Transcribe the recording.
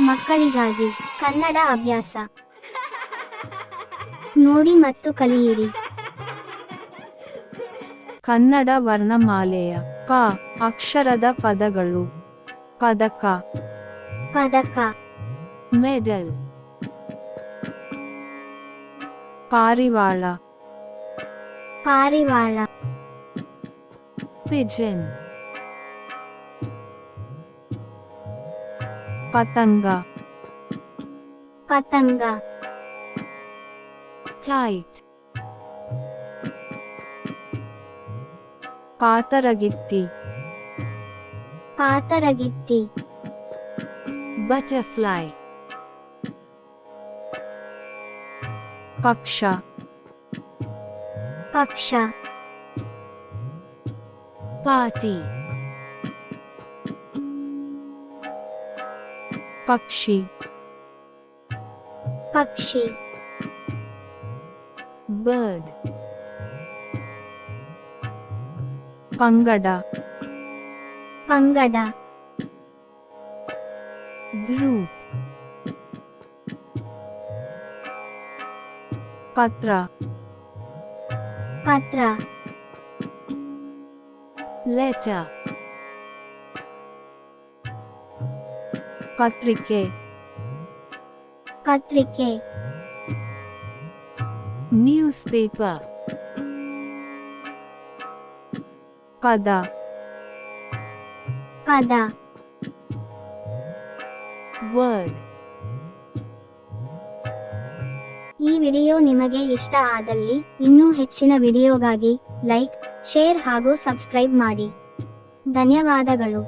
ಮಕ್ಕಳಿಗಾಗಿ ಕನ್ನಡ ಅಭ್ಯಾಸ. ನೋಡಿ ಮತ್ತು ಕಲಿಯಿರಿ. ಕನ್ನಡ ವರ್ಣಮಾಲೆಯ ಪ ಅಕ್ಷರದ ಪದಗಳು. ಪದಕ. ಪದಕ. ಮೆಡಲ್ ಪಾರಿವಾಳ. ಪಾರಿವಾಳ. Pigeon. ಪತಂಗ ಪತಂಗ ಕೈಟ್ ಪಾತರಗಿತ್ತಿ ಪಾತರಗಿತ್ತಿ ಬಟರ್ಫ್ಲೈ ಪಕ್ಷ ಪಕ್ಷ ಪಾಟಿ पक्षी। पक्षी। बर्ड। पंगड़ा। पंगड़ा। ध्रुव। पत्रा। पत्रा। लेटर ಪತ್ರಿಕೆ ಪತ್ರಿಕೆ ನ್ಯೂಸ್ ಪೇಪರ್. ಪದ. ಪದ. ವರ್ಡ್. ಈ ವಿಡಿಯೋ ನಿಮಗೆ ಇಷ್ಟ ಆದಲ್ಲಿ ಇನ್ನೂ ಹೆಚ್ಚಿನ ವಿಡಿಯೋಗಾಗಿ ಲೈಕ್ ಶೇರ್ ಹಾಗೂ ಸಬ್ಸ್ಕ್ರೈಬ್ ಮಾಡಿ. ಧನ್ಯವಾದಗಳು.